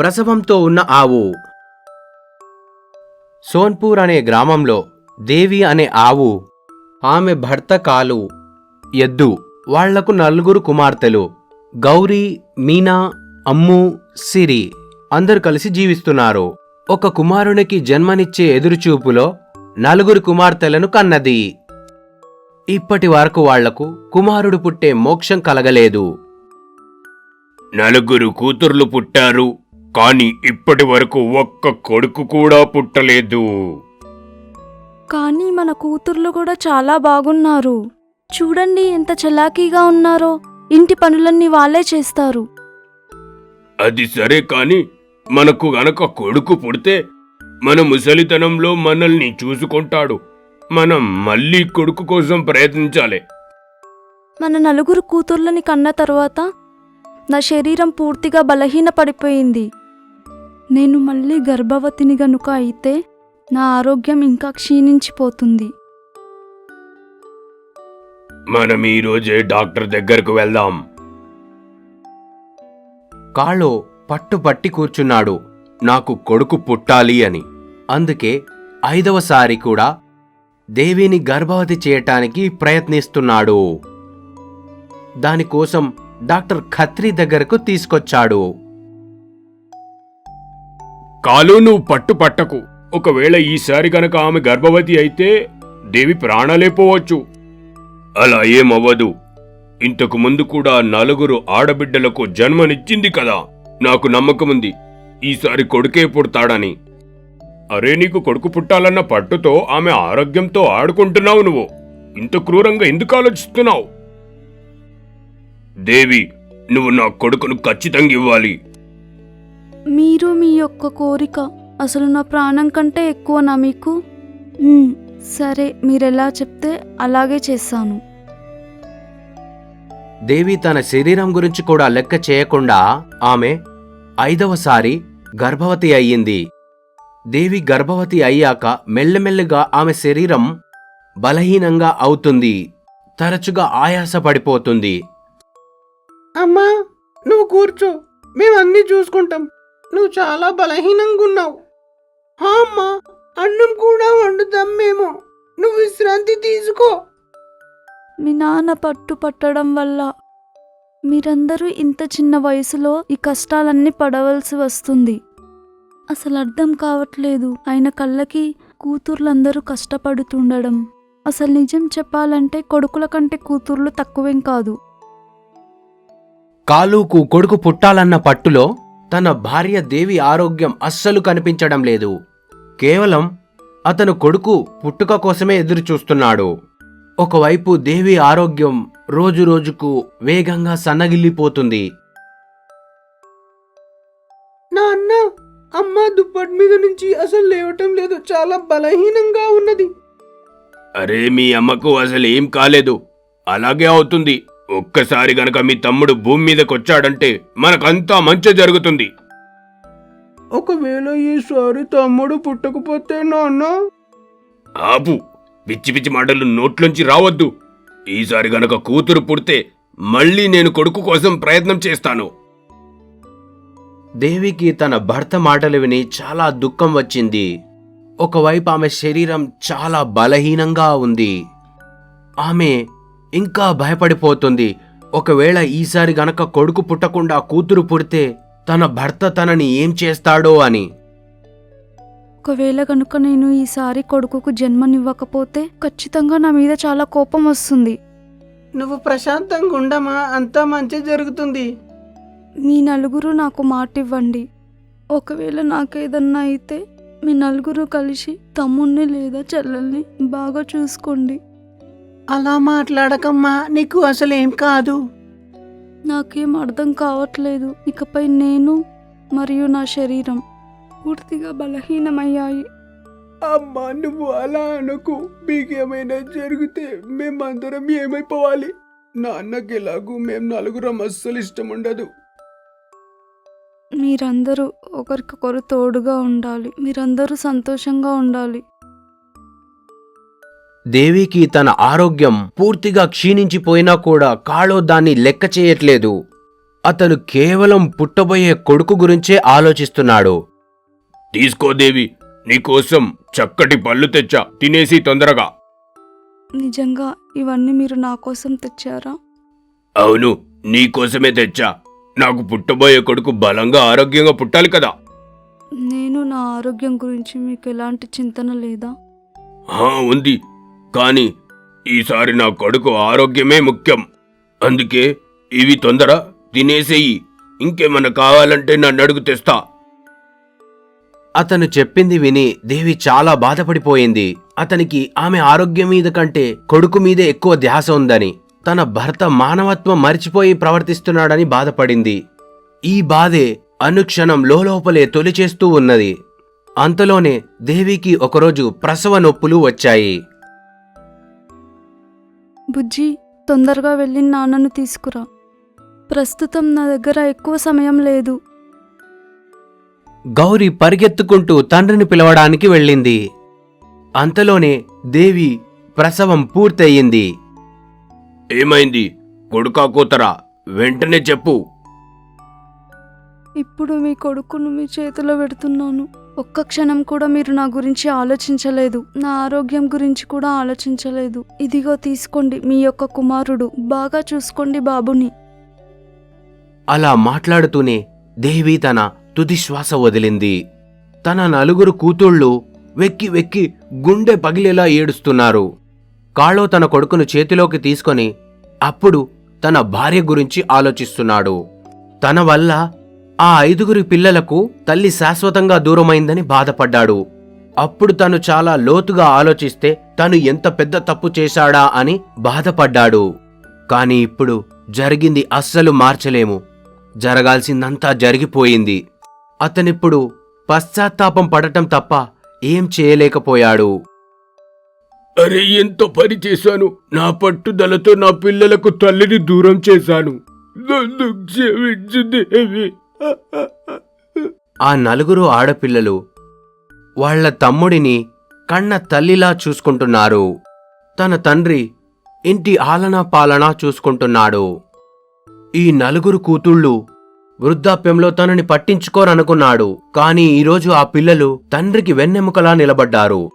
ప్రసవంతో ఉన్న ఆవు. సోన్పూర్ అనే గ్రామంలో దేవి అనే ఆవు ఆమె భర్త కాలు ఎద్దు వాళ్ళకు నలుగురు కుమార్తెలు గౌరీ మీనా అమ్ము సిరి అందరూ కలిసి జీవిస్తున్నారు. ఒక కుమారునికి జన్మనిచ్చే ఎదురుచూపులో నలుగురు కుమార్తెలను కన్నది. ఇప్పటి వరకు వాళ్ళకు కుమారుడు పుట్టే మోక్షం కలగలేదు. నలుగురు కూతుర్లు పుట్టారు. కాని ఇప్పటి వరకు ఒక్క కొడుకు కూడా పుట్టలేదు. కానీ మన కూతుర్లు కూడా చాలా బాగున్నారు. చూడండి ఎంత చలాకీగా ఉన్నారో. ఇంటి పనులన్నీ వాళ్ళే చేస్తారు. అది సరే కాని మనకు గనక కొడుకు పుడితే మన ముసలితనంలో మనల్ని చూసుకుంటాడు. మనం మళ్ళీ కొడుకు కోసం ప్రయత్నించాలి. మన నలుగురు కూతుర్లని కన్న తర్వాత నా శరీరం పూర్తిగా బలహీన పడిపోయింది నేను మళ్ళీ గర్భవతిని గనుక అయితే నా ఆరోగ్యం ఇంకా క్షీణించిపోతుంది. మనం ఈ రోజే డాక్టర్ దగ్గరకు వెళ్దాం. కాళ్ళో పట్టుపట్టి కూర్చున్నాడు. నాకు కొడుకు పుట్టాలి అని. అందుకే ఐదవసారి కూడా దేవిని గర్భవతి చేయటానికి ప్రయత్నిస్తున్నాడు. దానికోసం డాక్టర్ ఖత్రి దగ్గరకు తీసుకొచ్చాడు. కాలు నువ్వు పట్టు పట్టకు. ఒకవేళ ఈసారి గనక ఆమె గర్భవతి అయితే దేవి ప్రాణాలే పోవచ్చు. అలా ఏమవ్వదు. ఇంతకు ముందు కూడా నలుగురు ఆడబిడ్డలకు జన్మనిచ్చింది కదా. నాకు నమ్మకముంది ఈసారి కొడుకే పుడతాడని. అరే నీకు కొడుకు పుట్టాలన్న పట్టుతో ఆమె ఆరోగ్యంతో ఆడుకుంటున్నావు నువ్వు. ఇంత క్రూరంగా ఎందుకు ఆలోచిస్తున్నావు? దేవి నువ్వు నా కొడుకును ఖచ్చితంగా ఇవ్వాలి. మీరు మీ యొక్క కోరిక అసలు నా ప్రాణం కంటే ఎక్కువనా మీకు? మ్మ్, సరే మీరెలా చెప్తే అలాగే చేస్తాను. దేవి తన శరీరం గురించి కూడా లెక్క చేయకుండా ఆమె ఐదవసారి గర్భవతి అయ్యింది. దేవి గర్భవతి అయ్యాక మెల్లమెల్లగా ఆమె శరీరం బలహీనంగా అవుతుంది. తరచుగా ఆయాస పడిపోతుంది అమ్మా నువ్వు కూర్చో. మేమన్నీ చూసుకుంటాం. నువ్వు చాలా బలహీనంగా ఉన్నావు హా అమ్మా అన్నం కూడా వండుతాం మేము. నువ్వు విశ్రాంతి తీసుకో. మీ నాన్న పట్టు పట్టడం వల్ల మీరందరూ ఇంత చిన్న వయసులో ఈ కష్టాలన్నీ పడవలసి వస్తుంది. అసలు అర్థం కావట్లేదు. ఆయన కళ్ళకి కూతుర్లందరూ కష్టపడుతుండడం. అసలు నిజం చెప్పాలంటే కొడుకుల కంటే కూతుర్లు తక్కువేం కాదు. కాలుకు కొడుకు పుట్టాలన్న పట్టులో తన భార్య దేవి ఆరోగ్యం అస్సలు కనిపించడం లేదు. కేవలం అతను కొడుకు పుట్టుక కోసమే ఎదురుచూస్తున్నాడు. ఒకవైపు దేవి ఆరోగ్యం రోజురోజుకు వేగంగా సన్నగిల్లిపోతుంది. నా అన్న అమ్మ దుప్పటి మీద నుంచి అసలు లేవటం లేదు. చాలా బలహీనంగా ఉన్నది. అరే మీ అమ్మకు అసలు ఏం కాలేదు. అలాగే అవుతుంది. ఒక్కసారి గనక మీ తమ్ముడు భూమి మీదకొచ్చాడంటే మనకంతా మంచి జరుగుతుంది. ఒకవేళ ఈసారి తమ్ముడు పుట్టకపోతే నాన్న? ఆపు పిచ్చి పిచ్చి మాటలు నోట్లోంచి రావద్దు. ఈసారి గనక కూతురు పుడితే మళ్ళీ నేను కొడుకు కోసం ప్రయత్నం చేస్తాను. దేవికి తన భర్త మాటలు విని చాలా దుఃఖం వచ్చింది. ఒకవైపు ఆమె శరీరం చాలా బలహీనంగా ఉంది. ఆమె ఇంకా భయపడిపోతుంది. ఒకవేళ ఈసారి గనక కొడుకు పుట్టకుండా కూతురు పుడితే తన భర్త తనని ఏం చేస్తాడో అని. ఒకవేళ కనుక నేను ఈసారి కొడుకుకు జన్మనివ్వకపోతే ఖచ్చితంగా నా మీద చాలా కోపం వస్తుంది. నువ్వు ప్రశాంతంగా ఉండమా? అంతా మంచి జరుగుతుంది. మీ నలుగురు నాకు మాట ఇవ్వండి ఒకవేళ నాకేదన్నా అయితే మీ నలుగురు కలిసి తమ్ముణ్ణి లేదా చెల్లెల్ని బాగా చూసుకోండి. అలా మాట్లాడకమ్మా నీకు అసలు ఏం కాదు. నాకేం అర్థం కావట్లేదు. ఇకపై నేను మరియు నా శరీరం పూర్తిగా బలహీనమయ్యాయి. అమ్మా నువ్వు అలా అనకు. మీకేమైనా జరిగితే మేమందరం ఏమైపోవాలి? నాన్నకి ఎలాగూ మేము నలుగురం అస్సలు ఇష్టం ఉండదు. మీరందరూ ఒకరికొకరు తోడుగా ఉండాలి. మీరందరూ సంతోషంగా ఉండాలి. దేవికి తన ఆరోగ్యం పూర్తిగా క్షీణించిపోయినా కూడా కాళో దాన్ని లెక్క చేయట్లేదు. అతను కేవలం పుట్టబోయే కొడుకు గురించే ఆలోచిస్తున్నాడు. తీసుకో దేవి నీకోసం చక్కటి పళ్ళు తెచ్చా తినేసి తొందరగా. నిజంగా ఇవన్నీ మీరు నా కోసం తెచ్చారా? అవును నీకోసమే తెచ్చా. నాకు పుట్టబోయే కొడుకు బలంగా ఆరోగ్యంగా పుట్టాలి కదా. నేను నా ఆరోగ్యం గురించి మీకు ఎలాంటి చింతన లేదా? ఉంది. కానీ ఈసారి నా కొడుకు ఆరోగ్యమే ముఖ్యం. అందుకే ఇవి తొందర తినేసేయి. ఇంకేమన్నా కావాలంటే నన్ను అడుగు తెస్తా. అతను చెప్పింది విని దేవి చాలా బాధపడిపోయింది. అతనికి ఆమె ఆరోగ్యం మీద కంటే కొడుకు మీదే ఎక్కువ ధ్యాస ఉందని తన భర్త మానవత్వం మరిచిపోయి ప్రవర్తిస్తున్నాడని బాధపడింది. ఈ బాధే అనుక్షణం లోపలే తొలిచేస్తూ ఉన్నది. అంతలోనే దేవికి ఒకరోజు ప్రసవ నొప్పులు వచ్చాయి. బుజ్జి తొందరగా వెళ్ళి నాన్నను తీసుకురా. ప్రస్తుతం నా దగ్గర ఎక్కువ సమయం లేదు. గౌరి పరిగెత్తుకుంటూ తండ్రిని పిలవడానికి వెళ్ళింది. అంతలోనే దేవి ప్రసవం పూర్తయింది. ఏమైంది? కొడుకా కూతరా వెంటనే చెప్పు. ఇప్పుడు మీ కొడుకును మీ చేతిలో పెడుతున్నాను. ఒక్క క్షణం కూడా మీరు నా గురించి ఆలోచించలేదు. నా ఆరోగ్యం గురించి కూడా ఆలోచించలేదు. ఇదిగో తీసుకోండి మీ యొక్క కుమారుడు. బాగా చూసుకోండి బాబుని. అలా మాట్లాడుతూనే దేవి తన తుది శ్వాస వదిలింది. తన నలుగురు కూతుళ్ళు వెక్కి వెక్కి గుండె పగిలేలా ఏడుస్తున్నారు. కాళో తన కొడుకును చేతిలోకి తీసుకొని అప్పుడు తన భార్య గురించి ఆలోచిస్తున్నాడు. తన వల్ల ఆ ఐదుగురి పిల్లలకు తల్లి శాశ్వతంగా దూరమైందని బాధపడ్డాడు. అప్పుడు తను చాలా లోతుగా ఆలోచిస్తే తను ఎంత పెద్ద తప్పు చేశాడా అని బాధపడ్డాడు. కాని ఇప్పుడు జరిగింది అస్సలు మార్చలేము. జరగాల్సిందంతా జరిగిపోయింది. అతనిప్పుడు పశ్చాత్తాపం పడటం తప్ప ఏం చేయలేకపోయాడు. అరే ఎంత పని చేశాను? నా పట్టుదలతో నా పిల్లలకు తల్లిని దూరం చేశాను. నన్ను ఆ నలుగురు ఆడపిల్లలు వాళ్ళ తమ్ముడిని కన్న తల్లిలా చూసుకుంటున్నారు. తన తండ్రి ఇంటి ఆలనా పాలనా చూసుకుంటున్నాడు. ఈ నలుగురు కూతుళ్ళు వృద్ధాప్యంలో తనని పట్టించుకోరనుకున్నాడు. కానీ ఈరోజు ఆ పిల్లలు తండ్రికి వెన్నెముకలా నిలబడ్డారు.